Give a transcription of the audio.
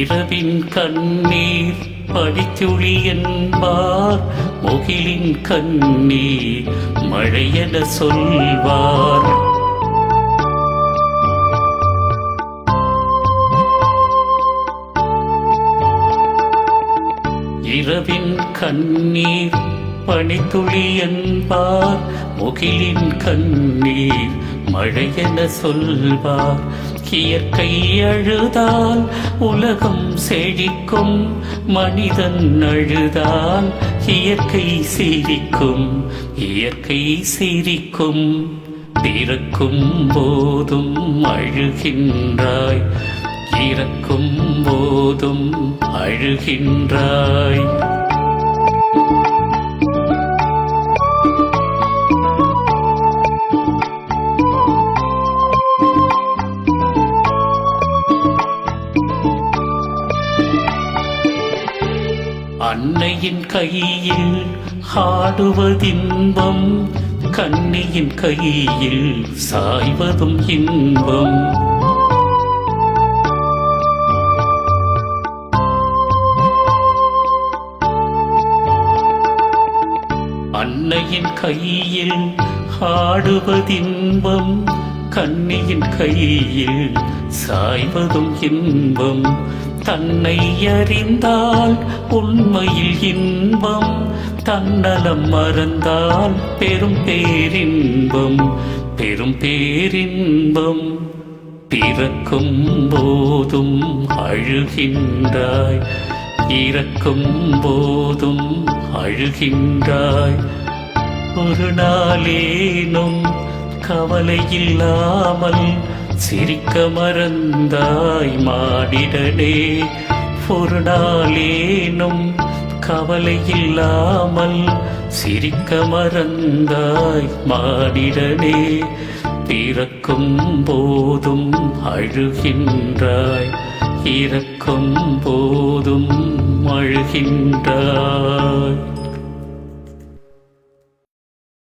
இரவின் கண்ணீர் படித்துளி என்பார். முகிலின் கண்ணீர் மழையென சொல்வார். இரவின் கண்ணீர் பனித்துளி என்பார். முகிலின் கண்ணீர் மழையென சொல்வார். இயற்கை அழுதால் உலகம் செழிக்கும். மனிதன் அழுதால் இயற்கை சிரிக்கும். இயற்கை சிரிக்கும். பிறக்கும் போதும் அழுகின்றாய். இறக்கும் போதும் அழுகின்றாய். அன்னையின் கையில் ஆடுவதின்பம் கண்ணியின் கையில் சாய்வதும் இன்பம். அன்னையின் கையில் ஆடுவதின்பம் கண்ணியின் கையில் சாய்வதும் இன்பம். தன்னை அறிந்தால் உண்மையில் இன்பம் தன்னலம் மறந்தால் பெரும் பேரின்பம் பெரும் பேரின்பம் பிறக்கும் போதும் அழுகின்றாய் இறக்கும் போதும் அழுகின்றாய். ஒரு நாளேனும் கவலை இல்லாமல் சிரிக்க மறந்தாய் மாடிடனே ஒரு நாளேனும் கவலை இல்லாமல் சிரிக்க மறந்தாய் மாடிடனே பிறக்கும் போதும் அழுகின்றாய் இறக்கும் போதும் அழுகின்றாய்.